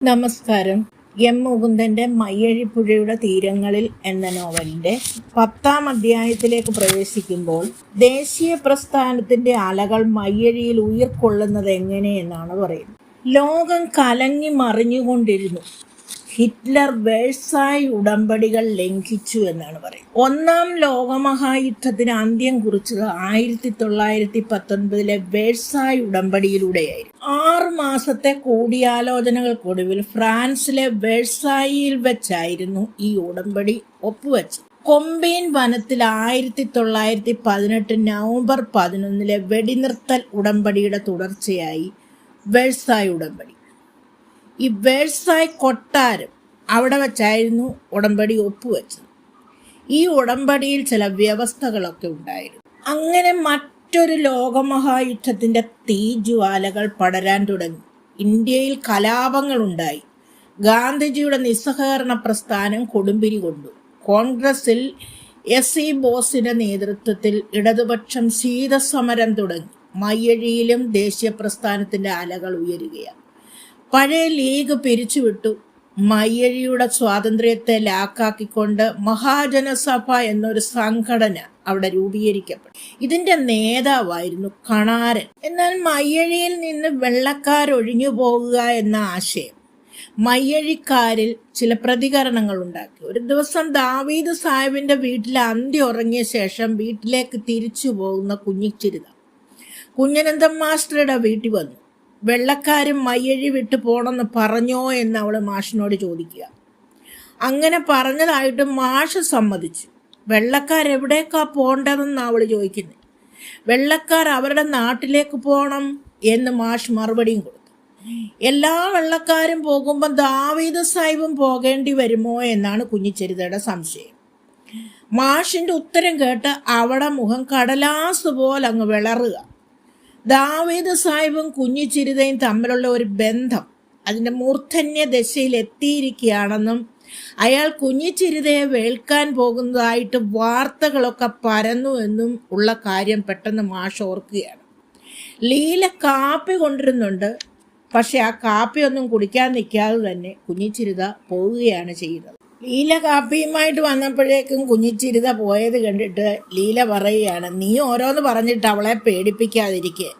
നമസ്കാരം. എം മുകുന്ദന്റെ മയ്യഴിപ്പുഴയുടെ തീരങ്ങളിൽ എന്ന നോവലിന്റെ പത്താം അധ്യായത്തിലേക്ക് പ്രവേശിക്കുമ്പോൾ ദേശീയ പ്രസ്ഥാനത്തിന്റെ അലകൾ മയ്യഴിയിൽ ഉയർക്കൊള്ളുന്നത് എങ്ങനെയെന്നാണ് പറയുന്നത്. ലോകം കലങ്ങി മറിഞ്ഞുകൊണ്ടിരുന്നു. ഹിറ്റ്ലർ വേഴ്സായ് ഉടമ്പടികൾ ലംഘിച്ചു എന്നാണ് പറയുന്നത്. ഒന്നാം ലോകമഹായുദ്ധത്തിന് അന്ത്യം കുറിച്ചത് ആയിരത്തി തൊള്ളായിരത്തി പത്തൊൻപതിലെ വേഴ്സായ് ഉടമ്പടിയിലൂടെയായിരുന്നു. ആറ് മാസത്തെ കൂടിയാലോചനകൾക്കൊടുവിൽ ഫ്രാൻസിലെ വേഴ്സായിൽ വെച്ചായിരുന്നു ഈ ഉടമ്പടി ഒപ്പുവെച്ചത്. കൊമ്പീൻ വനത്തിൽ ആയിരത്തി തൊള്ളായിരത്തി പതിനെട്ട് നവംബർ പതിനൊന്നിലെ വെടിനിർത്തൽ ഉടമ്പടിയുടെ തുടർച്ചയായി വേഴ്സായ് ഉടമ്പടി. ഈ വേഴ്സായ് കൊട്ടാരം അവിടെ വച്ചായിരുന്നു ഉടമ്പടി ഒപ്പുവെച്ചത്. ഈ ഉടമ്പടിയിൽ ചില വ്യവസ്ഥകളൊക്കെ ഉണ്ടായിരുന്നു. അങ്ങനെ മറ്റൊരു ലോകമഹായുദ്ധത്തിന്റെ തീജ്വാലകൾ പടരാൻ തുടങ്ങി. ഇന്ത്യയിൽ കലാപങ്ങളുണ്ടായി. ഗാന്ധിജിയുടെ നിസ്സഹകരണ പ്രസ്ഥാനം കൊടുമ്പിരി കൊണ്ടു. കോൺഗ്രസിൽ എസ് ഇ ബോസിന്റെ നേതൃത്വത്തിൽ ഇടതുപക്ഷം ശീതസമരം തുടങ്ങി. മയ്യഴിയിലും ദേശീയ പ്രസ്ഥാനത്തിന്റെ അലകൾ ഉയരുകയാണ്. പഴയ ലീഗ് പിരിച്ചുവിട്ടു. മയ്യഴിയുടെ സ്വാതന്ത്ര്യത്തെ ലാക്കാക്കിക്കൊണ്ട് മഹാജനസഭ എന്നൊരു സംഘടന അവിടെ രൂപീകരിക്കപ്പെട്ടു. ഇതിന്റെ നേതാവായിരുന്നു കണാരൻ. എന്നാൽ മയ്യഴിയിൽ നിന്ന് വെള്ളക്കാരൊഴിഞ്ഞു പോകുക എന്ന ആശയം മയ്യഴിക്കാരിൽ ചില പ്രതികരണങ്ങൾ ഉണ്ടാക്കി. ഒരു ദിവസം ദാവീദ് സാഹിബിന്റെ വീട്ടിൽ അന്തി ഉറങ്ങിയ ശേഷം വീട്ടിലേക്ക് തിരിച്ചു പോകുന്ന കുഞ്ഞിച്ചിരുത കുഞ്ഞനന്തം മാസ്റ്ററുടെ വീട്ടിൽ വന്നു. വെള്ളക്കാരും മയ്യഴി വിട്ട് പോണമെന്ന് പറഞ്ഞോ എന്ന് അവൾ മാഷിനോട് ചോദിക്കുക. അങ്ങനെ പറഞ്ഞതായിട്ട് മാഷ് സമ്മതിച്ചു. വെള്ളക്കാരെവിടേക്കാ പോണ്ടതെന്ന് അവൾ ചോദിക്കുന്നത് വെള്ളക്കാർ അവരുടെ നാട്ടിലേക്ക് പോകണം എന്ന് മാഷ് മറുപടിയും കൊടുത്തു. എല്ലാ വെള്ളക്കാരും പോകുമ്പോൾ ദാവീദ് സാഹിബും പോകേണ്ടി വരുമോ എന്നാണ് കുഞ്ഞിച്ചെരുതയുടെ സംശയം. മാഷിന്റെ ഉത്തരം കേട്ട് അവിടെ മുഖം കടലാസ് പോലെ അങ്ങ് വിളറുക. ദാവീദ് സാഹിബും കുഞ്ഞിച്ചിരുതയും തമ്മിലുള്ള ഒരു ബന്ധം അതിന്റെ മൂർധന്യ ദശയിൽ എത്തിയിരിക്കുകയാണെന്നും അയാൾ കുഞ്ഞിച്ചിരുതയെ വേൾക്കാൻ പോകുന്നതായിട്ട് വാർത്തകളൊക്കെ പരന്നു എന്നും ഉള്ള കാര്യം പെട്ടെന്ന് മാഷ് ഓർക്കുകയാണ്. ലീല കാപ്പി കൊണ്ടിരുന്നുണ്ട് പക്ഷെ ആ കാപ്പിയൊന്നും കുടിക്കാൻ നിൽക്കാതെ തന്നെ കുഞ്ഞിച്ചിരുത പോവുകയാണ് ചെയ്യുന്നത്. ലീല കാപ്പിയുമായിട്ട് വന്നപ്പോഴേക്കും കുഞ്ഞിച്ചിരുത പോയത് കണ്ടിട്ട് ലീല പറയുകയാണ് നീ ഓരോന്ന് പറഞ്ഞിട്ട് അവളെ പേടിപ്പിക്കാതിരിക്കെ.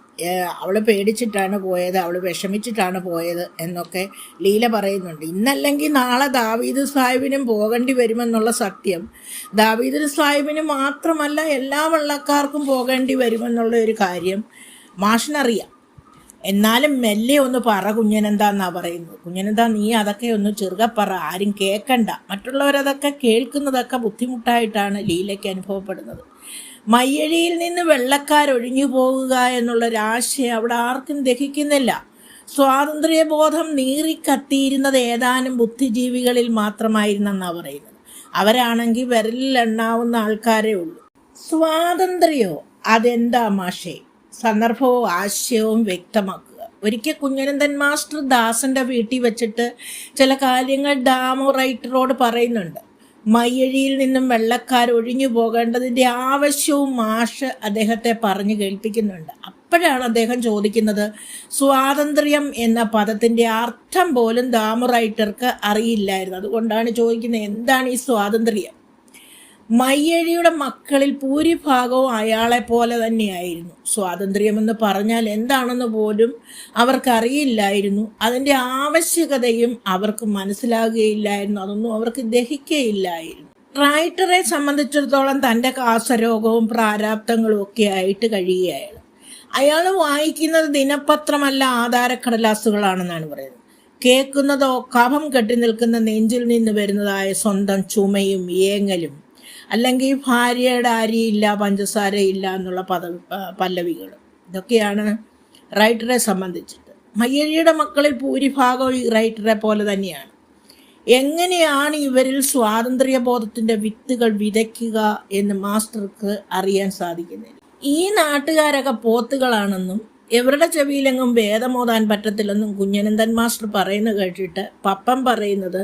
അവൾ പേടിച്ചിട്ടാണ് പോയത് അവൾ വിഷമിച്ചിട്ടാണ് പോയത് എന്നൊക്കെ ലീല പറയുന്നുണ്ട്. ഇന്നല്ലെങ്കിൽ നാളെ ദാവീദ് സാഹിബിനും പോകേണ്ടി വരുമെന്നുള്ള സത്യം. ദാവീദ് സാഹിബിന് മാത്രമല്ല എല്ലാ വള്ളക്കാർക്കും പോകേണ്ടി വരുമെന്നുള്ള ഒരു കാര്യം മാഷിനറിയാം. എന്നാലും മെല്ലെ ഒന്ന് പറ കുഞ്ഞനെന്താന്നാ പറയുന്നു കുഞ്ഞനെന്താ നീ അതൊക്കെ ഒന്ന് ചെറുക പറ. ആരും കേൾക്കണ്ട മറ്റുള്ളവരതൊക്കെ കേൾക്കുന്നതൊക്കെ ബുദ്ധിമുട്ടായിട്ടാണ് ലീലയ്ക്ക് അനുഭവപ്പെടുന്നത്. മയ്യഴിയിൽ നിന്ന് വെള്ളക്കാരൊഴിഞ്ഞു പോകുക എന്നുള്ളൊരാശയം അവിടെ ആർക്കും ദഹിക്കുന്നില്ല. സ്വാതന്ത്ര്യബോധം നീറിക്കത്തിയിരുന്നത് ഏതാനും ബുദ്ധിജീവികളിൽ മാത്രമായിരുന്നെന്നാണ് പറയുന്നത്. അവരാണെങ്കിൽ വിരലിൽ എണ്ണാവുന്ന ആൾക്കാരേ ഉള്ളൂ. സ്വാതന്ത്ര്യമോ അതെന്താ മാഷേ? സന്ദർഭവും ആശയവും വ്യക്തമാക്കുക. ഒരിക്കൽ കുഞ്ഞനന്ദൻ മാസ്റ്റർ ദാസന്റെ വീട്ടിൽ വെച്ചിട്ട് ചില കാര്യങ്ങൾ ഡാമോ റൈറ്ററോട് പറയുന്നുണ്ട്. മയ്യഴിയിൽ നിന്നും വെള്ളക്കാർ ഒഴിഞ്ഞു പോകേണ്ടതിന്റെ ആവശ്യവും മാഷ് അദ്ദേഹത്തെ പറഞ്ഞു കേൾപ്പിക്കുന്നുണ്ട്. അപ്പോഴാണ് അദ്ദേഹം ചോദിക്കുന്നത് സ്വാതന്ത്ര്യം എന്ന പദത്തിന്റെ അർത്ഥം പോലും ദാമു റൈറ്റർക്ക് അറിയില്ലായിരുന്നു. അതുകൊണ്ടാണ് ചോദിക്കുന്നത് എന്താണ് ഈ സ്വാതന്ത്ര്യം? മയ്യഴിയുടെ മക്കളിൽ ഭൂരിഭാഗവും അയാളെ പോലെ തന്നെയായിരുന്നു. സ്വാതന്ത്ര്യമെന്ന് പറഞ്ഞാൽ എന്താണെന്ന് പോലും അവർക്കറിയില്ലായിരുന്നു. അതിന്റെ ആവശ്യകതയും അവർക്ക് മനസ്സിലാകുകയില്ലായിരുന്നു. അതൊന്നും അവർക്ക് ദഹിക്കുകയില്ലായിരുന്നു. റൈറ്ററെ സംബന്ധിച്ചിടത്തോളം തന്റെ കാസരോഗവും പ്രാരാബ്ദങ്ങളും ഒക്കെ ആയിട്ട് കഴിയുകയാണ്. അയാൾ വായിക്കുന്നത് ദിനപത്രമല്ല ആധാരക്കടലാസുകളാണെന്നാണ് പറയുന്നത്. കേൾക്കുന്നതോ കഫം കെട്ടി നിൽക്കുന്ന നെഞ്ചിൽ നിന്ന് വരുന്നതായ സ്വന്തം ചുമയും ഏങ്ങലും അല്ലെങ്കിൽ ഭാര്യയുടെ അരിയില്ല പഞ്ചസാരയില്ല എന്നുള്ള പദ പല്ലവികൾ. ഇതൊക്കെയാണ് റൈറ്ററെ സംബന്ധിച്ചിട്ട്. മയ്യഴിയുടെ മക്കളിൽ ഭൂരിഭാഗവും ഈ റൈറ്ററെ പോലെ തന്നെയാണ്. എങ്ങനെയാണ് ഇവരിൽ സ്വാതന്ത്ര്യബോധത്തിന്റെ വിത്തുകൾ വിതയ്ക്കുക എന്ന് മാസ്റ്റർക്ക് അറിയാൻ സാധിക്കുന്നില്ല. ഈ നാട്ടുകാരൊക്കെ പോത്തുകളാണെന്നും എവരുടെ ചെവിയിലെങ്ങും വേദമോതാൻ പറ്റത്തില്ലെന്നും കുഞ്ഞനന്ദൻ മാസ്റ്റർ പറയുന്നത് കേട്ടിട്ട് പപ്പൻ പറയുന്നത്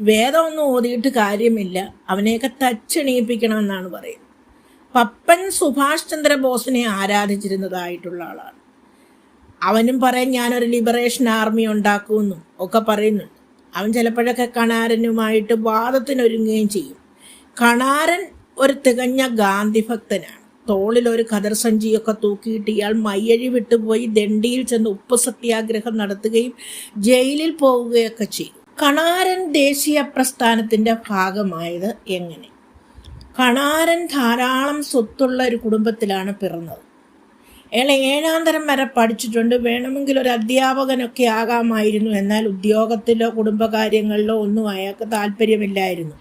വേദമൊന്നും ഓതിയിട്ട് കാര്യമില്ല. അവനെയൊക്കെ തച്ചെണീപ്പിക്കണമെന്നാണ് പറയുന്നത്. പപ്പൻ സുഭാഷ് ചന്ദ്ര ബോസിനെ ആരാധിച്ചിരുന്നതായിട്ടുള്ള ആളാണ്. അവനും പറയും ഞാനൊരു ലിബറേഷൻ ആർമി ഉണ്ടാക്കുമെന്നും ഒക്കെ പറയുന്നുണ്ട്. അവൻ ചിലപ്പോഴൊക്കെ കണാരനുമായിട്ട് വാദത്തിനൊരുങ്ങുകയും ചെയ്യും. കണാരൻ ഒരു തികഞ്ഞ ഗാന്ധി ഭക്തനാണ് തോളിൽ ഒരു കതർ സഞ്ചിയൊക്കെ തൂക്കിയിട്ട് ഇയാൾ മയ്യഴി വിട്ടുപോയി ദണ്ഡിയിൽ ചെന്ന് ഉപ്പ് സത്യാഗ്രഹം നടത്തുകയും ജയിലിൽ പോവുകയൊക്കെ ചെയ്യും കണാരൻ ദേശീയ പ്രസ്ഥാനത്തിന്റെ ഭാഗമായത് എങ്ങനെ? കണാരൻ ധാരാളം സ്വത്തുള്ള ഒരു കുടുംബത്തിലാണ് പിറന്നത്. അയാൾ ഏഴാം തരം വരെ പഠിച്ചിട്ടുണ്ട്. വേണമെങ്കിൽ ഒരു അധ്യാപകനൊക്കെ ആകാമായിരുന്നു. എന്നാൽ ഉദ്യോഗത്തിലോ കുടുംബകാര്യങ്ങളിലോ ഒന്നും അയാൾക്ക് താല്പര്യമില്ലായിരുന്നു.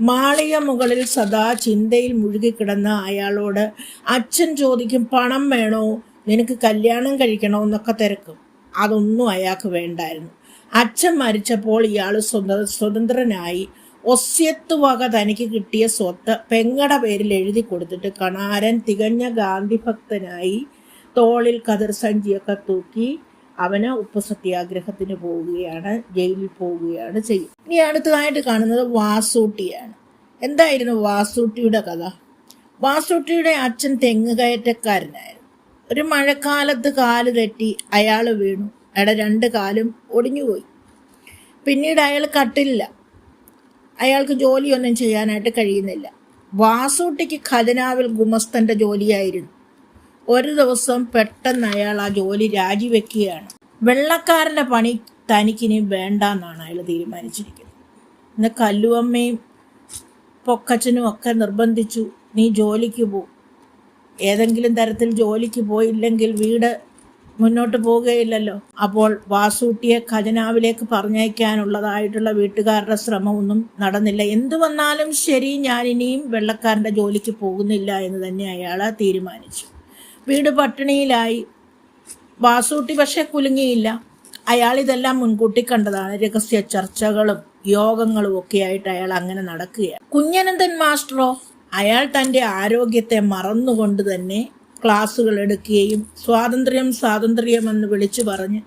മാളിക മുകളിൽ സദാ ചിന്തയിൽ മുഴുകിക്കിടന്ന അയാളോട് അച്ഛൻ ചോദിക്കും പണം വേണോ? നിനക്ക് കല്യാണം കഴിക്കണോ? എന്നൊക്കെ തിരക്കും. അതൊന്നും അയാൾക്ക് വേണ്ടായിരുന്നു. അച്ഛൻ മരിച്ചപ്പോൾ ഇയാൾ സ്വത സ്വതന്ത്രനായി ഒസ്യത്ത് വക തനിക്ക് കിട്ടിയ സ്വത്ത് പെങ്ങട പേരിൽ എഴുതി കൊടുത്തിട്ട് കണാരൻ തികഞ്ഞ ഗാന്ധി ഭക്തനായി തോളിൽ കതിർ സഞ്ചിയൊക്കെ തൂക്കി അവന് ഉപ്പ് സത്യാഗ്രഹത്തിന് പോവുകയാണ് ജയിലിൽ പോവുകയാണ് ചെയ്യും ഇനി അടുത്തതായിട്ട് കാണുന്നത് വാസൂട്ടിയാണ്. എന്തായിരുന്നു വാസൂട്ടിയുടെ കഥ? വാസൂട്ടിയുടെ അച്ഛൻ തെങ്ങ് കയറ്റക്കാരനായിരുന്നു. ഒരു മഴക്കാലത്ത് കാൽ തെറ്റി അയാൾ വീണു. അയാളുടെ രണ്ട് കാലും ഒടിഞ്ഞുപോയി. പിന്നീട് അയാൾ കട്ടില്ല അയാൾക്ക് ജോലിയൊന്നും ചെയ്യാനായിട്ട് കഴിയുന്നില്ല. വാസൂട്ടിക്ക് ഖജനാവിൽ ഗുമസ്തന്റെ ജോലിയായിരുന്നു. ഒരു ദിവസം പെട്ടെന്ന് അയാൾ ആ ജോലി രാജിവെക്കുകയാണ്. വെള്ളക്കാരന്റെ പണി തനിക്കിനി വേണ്ട എന്നാണ് അയാൾ തീരുമാനിച്ചിരിക്കുന്നത്. ഇന്ന് കല്ലുവമ്മയും പൊക്കച്ചനും ഒക്കെ നിർബന്ധിച്ചു നീ ജോലിക്ക് പോ. ഏതെങ്കിലും തരത്തിൽ ജോലിക്ക് പോയില്ലെങ്കിൽ വീട് മുന്നോട്ട് പോവുകയില്ലല്ലോ. അപ്പോൾ വാസൂട്ടിയെ ഖജനാവിലേക്ക് പറഞ്ഞയക്കാനുള്ളതായിട്ടുള്ള വീട്ടുകാരുടെ ശ്രമമൊന്നും നടന്നില്ല. എന്തു വന്നാലും ശരി ഞാൻ ഇനിയും വെള്ളക്കാരന്റെ ജോലിക്ക് പോകുന്നില്ല എന്ന് തന്നെ അയാൾ തീരുമാനിച്ചു. വീട് പട്ടിണിയിലായി. വാസൂട്ടി പക്ഷെ കുലുങ്ങിയില്ല. അയാൾ ഇതെല്ലാം മുൻകൂട്ടി കണ്ടതാണ്. രഹസ്യ ചർച്ചകളും യോഗങ്ങളും ഒക്കെ ആയിട്ട് അയാൾ അങ്ങനെ നടക്കുകയാണ്. കുഞ്ഞനന്ദൻ മാസ്റ്ററോ അയാൾ തന്റെ ആരോഗ്യത്തെ മറന്നുകൊണ്ട് തന്നെ ക്ലാസ്സുകൾ എടുക്കുകയും സ്വാതന്ത്ര്യം സ്വാതന്ത്ര്യം എന്ന് വിളിച്ചു പറഞ്ഞ്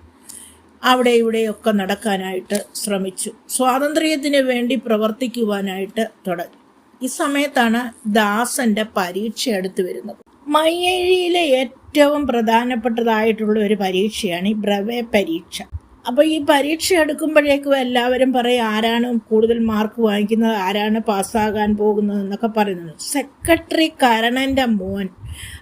അവിടെ ഇവിടെയൊക്കെ നടക്കാനായിട്ട് ശ്രമിച്ചു. സ്വാതന്ത്ര്യത്തിന് വേണ്ടി പ്രവർത്തിക്കുവാനായിട്ട് തുടങ്ങി. ഈ സമയത്താണ് ദാസന്റെ പരീക്ഷ അടുത്ത് വരുന്നത്. മയ്യഴിയിലെ ഏറ്റവും പ്രധാനപ്പെട്ടതായിട്ടുള്ള ഒരു പരീക്ഷയാണ് ഈ ബ്രവേ പരീക്ഷ. അപ്പോൾ ഈ പരീക്ഷ എടുക്കുമ്പോഴേക്കും എല്ലാവരും പറയും ആരാണ് കൂടുതൽ മാർക്ക് വാങ്ങിക്കുന്നത് ആരാണ് പാസ്സാകാൻ പോകുന്നത് എന്നൊക്കെ പറയുന്നത്. സെക്രട്ടറി കരണന്റെ മോൻ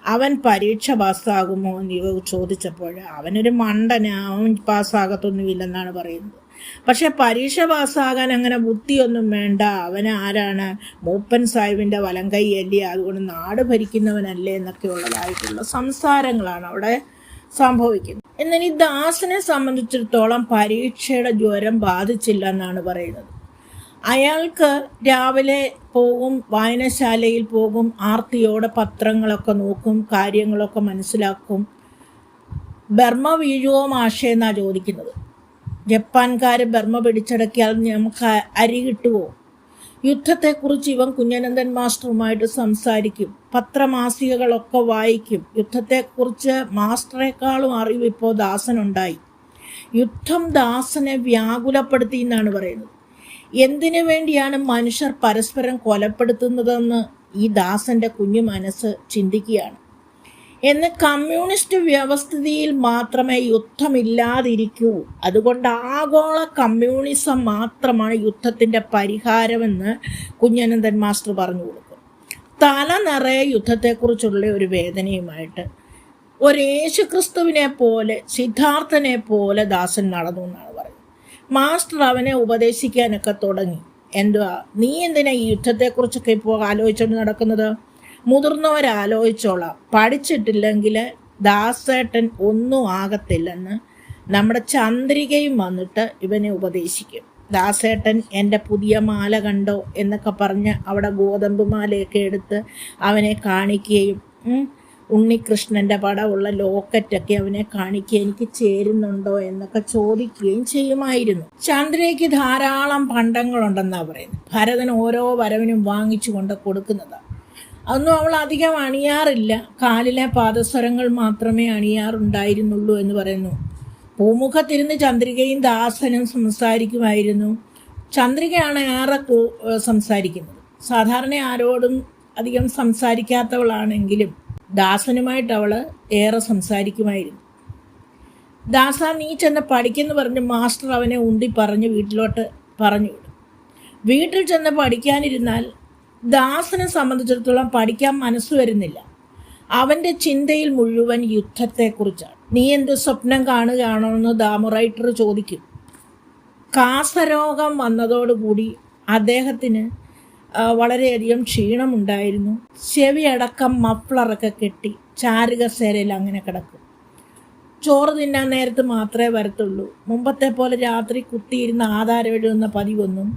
അവൻ പരീക്ഷ പാസ്സാകുമോ എന്ന് ഇവ ചോദിച്ചപ്പോൾ അവനൊരു മണ്ടന അവൻ പാസ്സാകത്തൊന്നുമില്ലെന്നാണ് പറയുന്നത്. പക്ഷെ പരീക്ഷ പാസ്സാകാൻ അങ്ങനെ ബുദ്ധിയൊന്നും വേണ്ട. അവൻ ആരാണ്? മൂപ്പൻ സാഹിബിന്റെ വലം കൈയല്ലേ അതുകൊണ്ട് നാട് ഭരിക്കുന്നവനല്ലേ എന്നൊക്കെ ഉള്ളതായിട്ടുള്ള സംസാരങ്ങളാണ് അവിടെ സംഭവിക്കുന്നത്. എന്നാൽ ഈ ദാസനെ സംബന്ധിച്ചിടത്തോളം പരീക്ഷയുടെ ജ്വരം ബാധിച്ചില്ല എന്നാണ് പറയുന്നത്. അയാൾക്ക് രാവിലെ പോകും വായനശാലയിൽ പോകും ആർത്തിയോടെ പത്രങ്ങളൊക്കെ നോക്കും കാര്യങ്ങളൊക്കെ മനസ്സിലാക്കും. ബർമ്മ വീഴുവോ മാഷേ എന്നാണ് ചോദിക്കുന്നത്. ജപ്പാൻകാർ ബർമ്മ പിടിച്ചടക്കിയാൽ നമുക്ക് അരി കിട്ടുമോ യുദ്ധത്തെക്കുറിച്ച് ഇവൻ കുഞ്ഞനന്ദൻ മാസ്റ്ററുമായിട്ട് സംസാരിക്കും. പത്രമാസികകളൊക്കെ വായിക്കും. യുദ്ധത്തെക്കുറിച്ച് മാസ്റ്ററേക്കാളും അറിവ് ഇപ്പോൾ ദാസനുണ്ടായി. യുദ്ധം ദാസനെ വ്യാകുലപ്പെടുത്തി എന്നാണ് പറയുന്നത്. എന്തിനു വേണ്ടിയാണ് മനുഷ്യർ പരസ്പരം കൊലപ്പെടുത്തുന്നതെന്ന് ഈ ദാസന്റെ കുഞ്ഞു മനസ്സ് ചിന്തിക്കുകയാണ്. എന്ന് കമ്മ്യൂണിസ്റ്റ് വ്യവസ്ഥിതിയിൽ മാത്രമേ യുദ്ധമില്ലാതിരിക്കൂ. അതുകൊണ്ട് ആഗോള കമ്മ്യൂണിസം മാത്രമാണ് യുദ്ധത്തിന്റെ പരിഹാരമെന്ന് കുഞ്ഞനന്ദൻ മാസ്റ്റർ പറഞ്ഞു കൊടുക്കും. തല നിറയെ യുദ്ധത്തെക്കുറിച്ചുള്ള ഒരു വേദനയുമായിട്ട് ഒരു യേശുക്രിസ്തുവിനെ പോലെ സിദ്ധാർത്ഥനെ പോലെ ദാസൻ നടന്നു എന്നാണ് പറയുന്നത്. മാസ്റ്റർ അവനെ ഉപദേശിക്കാനൊക്കെ തുടങ്ങി. എന്തുവാ? നീ എന്തിനാ ഈ യുദ്ധത്തെക്കുറിച്ചൊക്കെ ഇപ്പോൾ ആലോചിച്ചുകൊണ്ട് നടക്കുന്നത്? മുതിർന്നവരാലോചിച്ചോളാം. പഠിച്ചിട്ടില്ലെങ്കിൽ ദാസേട്ടൻ ഒന്നും ആകത്തില്ലെന്ന് നമ്മുടെ ചന്ദ്രികയും വന്നിട്ട് ഇവനെ ഉപദേശിക്കും. ദാസേട്ടൻ എന്റെ പുതിയ മാല കണ്ടോ എന്നൊക്കെ പറഞ്ഞ് അവിടെ ഗോതമ്പ് മാലയൊക്കെ എടുത്ത് അവനെ കാണിക്കുകയും ഉണ്ണികൃഷ്ണന്റെ പടമുള്ള ലോക്കറ്റൊക്കെ അവനെ കാണിക്കുക എനിക്ക് ചേരുന്നുണ്ടോ എന്നൊക്കെ ചോദിക്കുകയും ചെയ്യുമായിരുന്നു. ചന്ദ്രയ്ക്ക് ധാരാളം പണ്ടങ്ങളുണ്ടെന്നാണ് പറയുന്നത്. ഭരതൻ ഓരോ വരവിനും വാങ്ങിച്ചു കൊണ്ട് കൊടുക്കുന്നതാണ് അതൊന്നും അവൾ അധികം അണിയാറില്ല. കാലിലെ പാദസ്വരങ്ങൾ മാത്രമേ അണിയാറുണ്ടായിരുന്നുള്ളൂ എന്ന് പറയുന്നു. പൂമുഖത്തിരുന്ന് ചന്ദ്രികയും ദാസനും സംസാരിക്കുമായിരുന്നു. ചന്ദ്രികയാണ് ഏറെ സംസാരിക്കുന്നത്. സാധാരണ ആരോടും അധികം സംസാരിക്കാത്തവളാണെങ്കിലും ദാസനുമായിട്ട് അവൾ ഏറെ സംസാരിക്കുമായിരുന്നു. ദാസ നീ ചെന്ന് പഠിക്കെന്ന് പറഞ്ഞ് മാസ്റ്റർ അവനെ ഉണ്ടി പറഞ്ഞ് വീട്ടിലോട്ട് പറഞ്ഞു വിടും. വീട്ടിൽ ചെന്ന് പഠിക്കാനിരുന്നാൽ ദാസനെ സംബന്ധിച്ചിടത്തോളം പഠിക്കാൻ മനസ്സ് വരുന്നില്ല. അവന്റെ ചിന്തയിൽ മുഴുവൻ യുദ്ധത്തെക്കുറിച്ചാണ്. നീ എന്ത് സ്വപ്നം കാണുകയാണോ എന്ന് ദാമുറൈറ്റർ ചോദിക്കും. കാസരോഗം വന്നതോടുകൂടി അദ്ദേഹത്തിന് വളരെയധികം ക്ഷീണമുണ്ടായിരുന്നു. ചെവിയടക്കം മഫ്ളറൊക്കെ കെട്ടി ചാരുകസേരയിൽ അങ്ങനെ കിടക്കും. ചോറ് തിന്നാൻ നേരത്ത് മാത്രമേ വരത്തുള്ളൂ. മുമ്പത്തെ പോലെ രാത്രി കുത്തിയിരുന്ന് എഴുതുന്ന പതിവൊന്നും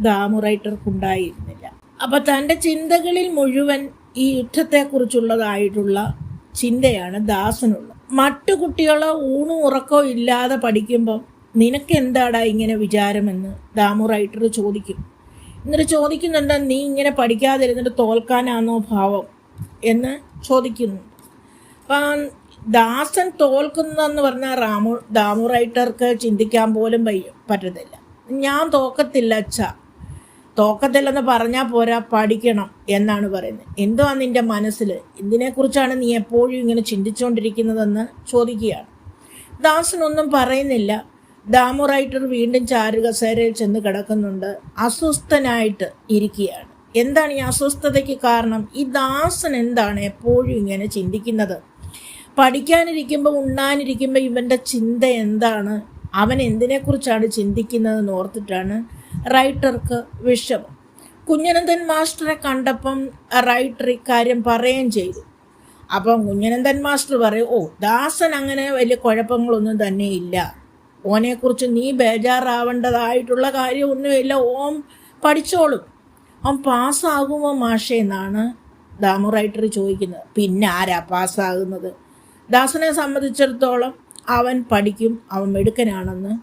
ദാമുറൈറ്റർക്കുണ്ടായിരുന്നില്ല അപ്പം തന്റെ ചിന്തകളിൽ മുഴുവൻ ഈ യുദ്ധത്തെക്കുറിച്ചുള്ളതായിട്ടുള്ള ചിന്തയാണ് ദാസനുള്ളത് മറ്റു കുട്ടികളോ ഊണും ഉറക്കോ ഇല്ലാതെ പഠിക്കുമ്പം നിനക്കെന്താടാ ഇങ്ങനെ വിചാരമെന്ന് ദാമുറൈറ്റർ ചോദിക്കും. എന്നിട്ട് ചോദിക്കുന്നുണ്ട് നീ ഇങ്ങനെ പഠിക്കാതിരുന്നിട്ട് തോൽക്കാനാണോ ഭാവം? എന്ന് ചോദിക്കുന്നു. അപ്പോൾ ദാസൻ തോൽക്കുന്നതെന്ന് പറഞ്ഞാൽ റാമു റൈറ്റർക്ക് ചിന്തിക്കാൻ പോലും പറ്റത്തില്ല. ഞാൻ തോക്കത്തില്ല അച്ഛ. തോക്കത്തില്ലെന്ന് പറഞ്ഞാൽ പോരാ പഠിക്കണം എന്നാണ് പറയുന്നത്. എന്തോ എന്തുവാ നിന്റെ മനസ്സിൽ ഇതിനെക്കുറിച്ചാണ് നീ എപ്പോഴും ഇങ്ങനെ ചിന്തിച്ചുകൊണ്ടിരിക്കുന്നതെന്ന് ചോദിക്കുകയാണ്. ദാസനൊന്നും പറയുന്നില്ല. ദാമുറൈറ്റർ വീണ്ടും ചാരുകസേരയിൽ ചെന്ന് കിടക്കുന്നുണ്ട്. അസ്വസ്ഥനായിട്ട് ഇരിക്കുകയാണ്. എന്താണ് ഈ അസ്വസ്ഥതയ്ക്ക് കാരണം? ഈ ദാസൻ എന്താണ് എപ്പോഴും ഇങ്ങനെ ചിന്തിക്കുന്നത്? പഠിക്കാനിരിക്കുമ്പോൾ ഉണ്ണാനിരിക്കുമ്പോൾ ഇവന്റെ ചിന്ത എന്താണ്? അവൻ എന്തിനെക്കുറിച്ചാണ് ചിന്തിക്കുന്നതെന്ന് ഓർത്തിട്ടാണ് റൈറ്റർക്ക് വിഷമം. കുഞ്ഞനന്ദൻ മാസ്റ്ററെ കണ്ടപ്പം റൈറ്റർ ഇക്കാര്യം പറയുകയും ചെയ്തു. അപ്പം കുഞ്ഞനന്ദൻ മാസ്റ്റർ പറയും ഓ ദാസൻ അങ്ങനെ വലിയ കുഴപ്പങ്ങളൊന്നും തന്നെ ഇല്ല. ഓനെക്കുറിച്ച് നീ ബേജാറാവേണ്ടതായിട്ടുള്ള കാര്യമൊന്നുമില്ല. ഓം പഠിച്ചോളും. അവൻ പാസ്സാകുമോ മാഷേ എന്നാണ് ദാമു റൈറ്റർ ചോദിക്കുന്നത്. പിന്നെ ആരാ പാസ്സാകുന്നത്? ദാസനെ സംബന്ധിച്ചിടത്തോളം അവൻ പഠിക്കും അവൻ മെടുക്കനാണെന്ന്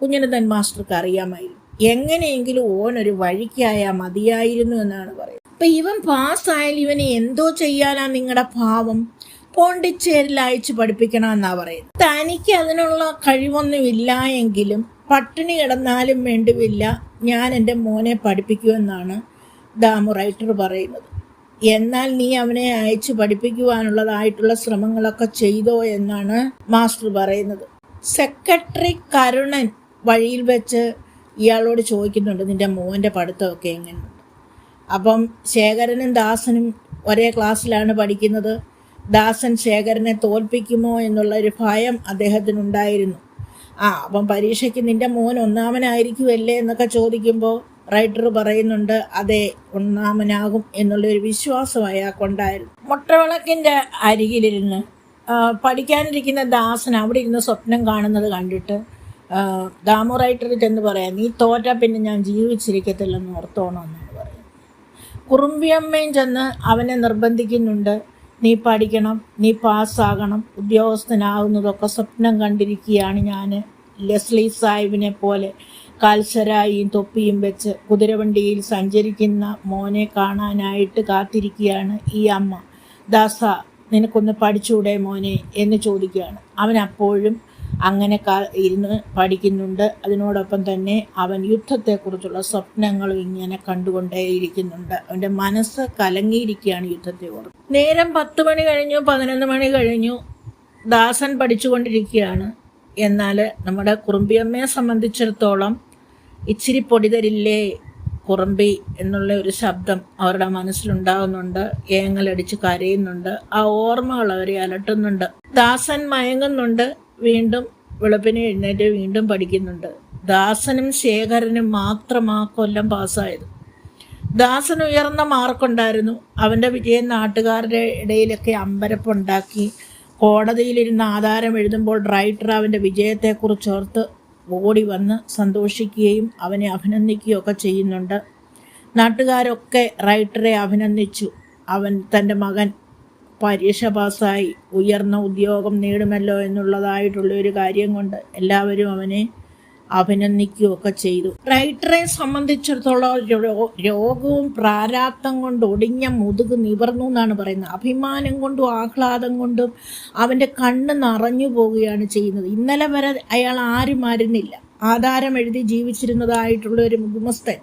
കുഞ്ഞനന്തൻ മാസ്റ്റർക്ക് അറിയാമായിരുന്നു. എങ്ങനെയെങ്കിലും ഓനൊരു വഴിക്കായാൽ മതിയായിരുന്നു എന്നാണ് പറയുന്നത്. അപ്പം ഇവൻ പാസ്സായാൽ ഇവനെ എന്തോ ചെയ്യാനാണ് നിങ്ങളുടെ ഭാവം പോണ്ടിച്ചേരിൽ അയച്ച് പഠിപ്പിക്കണമെന്നാണ് പറയുന്നത്. തനിക്ക് അതിനുള്ള കഴിവൊന്നും ഇല്ല എങ്കിലും പട്ടിണി കിടന്നാലും വേണ്ടുമില്ല ഞാൻ എന്റെ മോനെ പഠിപ്പിക്കുമെന്നാണ് ദാമു റൈറ്റർ പറയുന്നത്. എന്നാൽ നീ അവനെ അയച്ച് പഠിപ്പിക്കുവാനുള്ളതായിട്ടുള്ള ശ്രമങ്ങളൊക്കെ ചെയ്തോ എന്നാണ് മാസ്റ്റർ പറയുന്നത്. സെക്രട്ടറി കരുണൻ വഴിയിൽ വെച്ച് ഇയാളോട് ചോദിക്കുന്നുണ്ട് നിന്റെ മോന്റെ പഠിത്തമൊക്കെ എങ്ങനെയുണ്ട്? അപ്പം ശേഖരനും ദാസനും ഒരേ ക്ലാസ്സിലാണ് പഠിക്കുന്നത്. ദാസൻ ശേഖരനെ തോൽപ്പിക്കുമോ എന്നുള്ള ഒരു ഭയം അദ്ദേഹത്തിനുണ്ടായിരുന്നു. ആ അപ്പം പരീക്ഷയ്ക്ക് നിന്റെ മോൻ ഒന്നാമനായിരിക്കുമല്ലേ എന്നൊക്കെ ചോദിക്കുമ്പോൾ റൈറ്റർ പറയുന്നുണ്ട് അതെ ഒന്നാമനാകും എന്നുള്ളൊരു വിശ്വാസം അയാൾക്കുണ്ടായിരുന്നു. മുട്ടവിളക്കിന്റെ അരികിലിരുന്ന് പഠിക്കാനിരിക്കുന്ന ദാസൻ അവിടെ ഇരുന്ന് സ്വപ്നം കാണുന്നത് കണ്ടിട്ട് ദാമു റൈറ്റർ ചെന്ന് പറയാം നീ തോറ്റ പിന്നെ ഞാൻ ജീവിച്ചിരിക്കത്തില്ലെന്ന് ഓർത്തോണമെന്നാണ് പറയുന്നത്. കുറുമ്പിയമ്മയും ചെന്ന് അവനെ നിർബന്ധിക്കുന്നുണ്ട്. നീ പഠിക്കണം നീ പാസ്സാകണം ഉദ്യോഗസ്ഥനാകുന്നതൊക്കെ സ്വപ്നം കണ്ടിരിക്കുകയാണ് ഞാൻ ലെസ്ലി സാഹിബിനെ പോലെ കാൽസരായും തൊപ്പിയും വെച്ച് കുതിരവണ്ടിയിൽ സഞ്ചരിക്കുന്ന മോനെ കാണാനായിട്ട് കാത്തിരിക്കുകയാണ് ഈ അമ്മ. ദാസ നിനക്കൊന്ന് പഠിച്ചൂടെ മോനെ എന്ന് ചോദിക്കുകയാണ്. അവൻ അപ്പോഴും അങ്ങനെ ഇരുന്ന് പഠിക്കുന്നുണ്ട്. അതിനോടൊപ്പം തന്നെ അവൻ യുദ്ധത്തെക്കുറിച്ചുള്ള സ്വപ്നങ്ങളും ഇങ്ങനെ കണ്ടുകൊണ്ടേയിരിക്കുന്നുണ്ട്. അവന്റെ മനസ്സ് കലങ്ങിയിരിക്കുകയാണ് യുദ്ധത്തെ ഓർത്ത് നേരം പത്ത് മണി കഴിഞ്ഞു പതിനൊന്ന് മണി കഴിഞ്ഞു. ദാസൻ പഠിച്ചുകൊണ്ടിരിക്കുകയാണ്. എന്നാൽ നമ്മുടെ കുറുമ്പിയമ്മയെ സംബന്ധിച്ചിടത്തോളം ഇച്ചിരി പൊടി തരില്ലേ കുറുമ്പി എന്നുള്ള ഒരു ശബ്ദം അവരുടെ മനസ്സിലുണ്ടാകുന്നുണ്ട്. ഏങ്ങലടിച്ച് കരയുന്നുണ്ട്. ആ ഓർമ്മകൾ അവരെ അലട്ടുന്നുണ്ട്. ദാസൻ മയങ്ങുന്നുണ്ട്. വീണ്ടും വെളുപ്പിനെ എഴുന്നേറ്റ് വീണ്ടും പഠിക്കുന്നുണ്ട്. ദാസനും ശേഖരനും മാത്രം ആ കൊല്ലം പാസ്സായത്. ദാസന് ഉയർന്ന മാർക്കുണ്ടായിരുന്നു അവന്റെ വിജയം നാട്ടുകാരുടെ ഇടയിലൊക്കെ അമ്പരപ്പുണ്ടാക്കി. കോടതിയിലിരുന്ന് ആധാരം എഴുതുമ്പോൾ റൈറ്റർ അവന്റെ വിജയത്തെക്കുറിച്ച് ഓർത്ത് ഓടി വന്ന് സന്തോഷിക്കുകയും അവനെ അഭിനന്ദിക്കുകയൊക്കെ ചെയ്യുന്നുണ്ട്. നാട്ടുകാരൊക്കെ റൈറ്ററെ അഭിനന്ദിച്ചു. അവൻ തന്റെ മകൻ പരീക്ഷ പാസ്സായി. ഉയർന്ന ഉദ്യോഗം നേടുമല്ലോ എന്നുള്ളതായിട്ടുള്ള ഒരു കാര്യം കൊണ്ട് എല്ലാവരും അവനെ അഭിനന്ദിക്കുകയൊക്കെ ചെയ്തു. റൈറ്ററെ സംബന്ധിച്ചിടത്തോളം രോഗവും പ്രാരാബ്ദം കൊണ്ട് ഒടിഞ്ഞ മുതുക് നിവർന്നു എന്നാണ് പറയുന്നത്. അഭിമാനം കൊണ്ടും ആഹ്ലാദം കൊണ്ടും അവന്റെ കണ്ണ് നിറഞ്ഞു പോവുകയാണ് ചെയ്യുന്നത്. ഇന്നലെ വരെ അയാൾ ആരും മരുന്നില്ല ആധാരം എഴുതി ജീവിച്ചിരുന്നതായിട്ടുള്ള ഒരു മുഖമസ്ഥൻ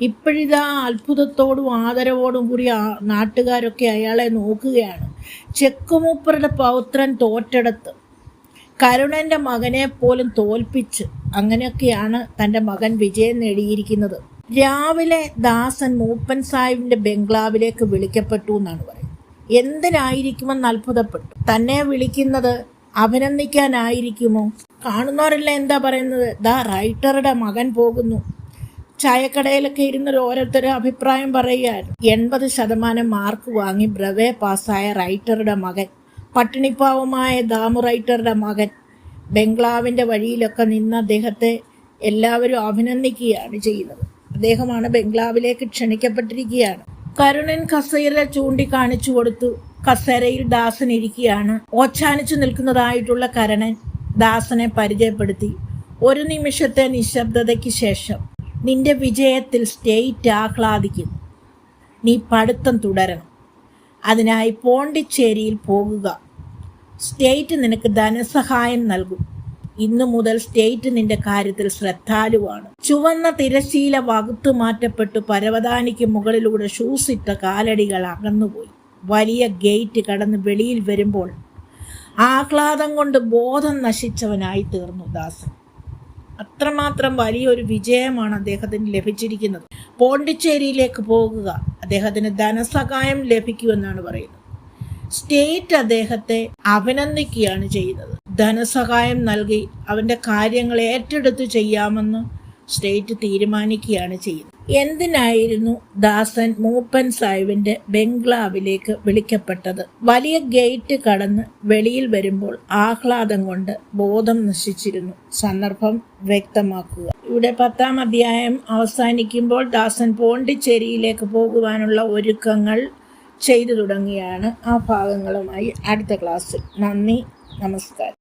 ഇപ്പോഴിതാ അത്ഭുതത്തോടും ആദരവോടും കൂടി നാട്ടുകാരൊക്കെ അയാളെ നോക്കുകയാണ്. ചെക്കുമൂപ്പറുടെ പൗത്രൻ തോറ്റെടുത്ത് കരുണന്റെ മകനെ പോലും തോൽപ്പിച്ച് അങ്ങനെയൊക്കെയാണ് തന്റെ മകൻ വിജയം നേടിയിരിക്കുന്നത്. രാവിലെ ദാസൻ മൂപ്പൻ സാഹിബിന്റെ ബംഗ്ലാവിലേക്ക് വിളിക്കപ്പെട്ടു എന്നാണ് പറയുന്നത്. എന്തിനായിരിക്കുമെന്ന് അത്ഭുതപ്പെട്ടു. തന്നെ വിളിക്കുന്നത് അഭിനന്ദിക്കാനായിരിക്കുമോ? കാണുന്നവരെല്ലാം എന്താ പറയുന്നത്? ദ റൈറ്ററുടെ മകൻ പോകുന്നു. ചായക്കടയിലൊക്കെ ഇരുന്നൊരു ഓരോരുത്തരും അഭിപ്രായം പറയുകയായിരുന്നു. എൺപത് ശതമാനം മാർക്ക് വാങ്ങി ബ്രവേ പാസ്സായ റൈറ്ററുടെ മകൻ. പട്ടിണിപ്പാവമായ ദാമു റൈറ്ററുടെ മകൻ. ബംഗ്ലാവിന്റെ വഴിയിലൊക്കെ നിന്ന് അദ്ദേഹത്തെ എല്ലാവരും അഭിനന്ദിക്കുകയാണ് ചെയ്യുന്നത്. അദ്ദേഹമാണ് ബംഗ്ലാവിലേക്ക് ക്ഷണിക്കപ്പെട്ടിരിക്കുകയാണ്. കരുണൻ കസേര ചൂണ്ടിക്കാണിച്ചു കൊടുത്തു. കസേരയിൽ ദാസൻ ഇരിക്കുകയാണ്. ഓച്ചാനിച്ചു നിൽക്കുന്നതായിട്ടുള്ള കരണൻ ദാസനെ പരിചയപ്പെടുത്തി. ഒരു നിമിഷത്തെ നിശബ്ദതയ്ക്ക് ശേഷം നിന്റെ വിജയത്തിൽ സ്റ്റേറ്റ് ആഹ്ലാദിക്കുന്നു നീ പഠിത്തം തുടരണം. അതിനായി പോണ്ടിച്ചേരിയിൽ പോകുക. സ്റ്റേറ്റ് നിനക്ക് ധനസഹായം നൽകും. ഇന്നു മുതൽ സ്റ്റേറ്റ് നിന്റെ കാര്യത്തിൽ ശ്രദ്ധാലുവാണ്. ചുവന്ന തിരശീല വകുത്തു മാറ്റപ്പെട്ടു പരവതാനിക്ക് മുകളിലൂടെ ഷൂസ് ഇട്ട കാലടികൾ അകന്നുപോയി. വലിയ ഗേറ്റ് കടന്ന് വെളിയിൽ വരുമ്പോൾ ആഹ്ലാദം കൊണ്ട് ബോധം നശിച്ചവനായി തീർന്നു ദാസൻ. അത്രമാത്രം വലിയൊരു വിജയമാണ് അദ്ദേഹത്തിന് ലഭിച്ചിരിക്കുന്നത്. പോണ്ടിച്ചേരിയിലേക്ക് പോകുക. അദ്ദേഹത്തിന് ധനസഹായം ലഭിക്കുമെന്നാണ് പറയുന്നത്. സ്റ്റേറ്റ് അദ്ദേഹത്തെ അഭിനന്ദിക്കുകയാണ് ചെയ്യുന്നത്. ധനസഹായം നൽകി അവന്റെ കാര്യങ്ങൾ ഏറ്റെടുത്ത് ചെയ്യാമെന്ന് സ്റ്റേറ്റ് തീരുമാനിക്കുകയാണ് ചെയ്യുന്നത്. എന്തിനായിരുന്നു ദാസൻ മൂപ്പൻ സാഹിബിന്റെ ബംഗ്ലാവിലേക്ക് വിളിക്കപ്പെട്ടത്? വലിയ ഗേറ്റ് കടന്ന് വെളിയിൽ വരുമ്പോൾ ആഹ്ലാദം കൊണ്ട് ബോധം നശിച്ചിരുന്നു. സന്ദർഭം വ്യക്തമാക്കുക. ഇവിടെ പത്താം അധ്യായം അവസാനിക്കുമ്പോൾ ദാസൻ പോണ്ടിച്ചേരിയിലേക്ക് പോകുവാനുള്ള ഒരുക്കങ്ങൾ ചെയ്തു തുടങ്ങിയാണ് ആ ഭാഗങ്ങളുമായി അടുത്ത ക്ലാസ്സിൽ. നന്ദി നമസ്കാരം.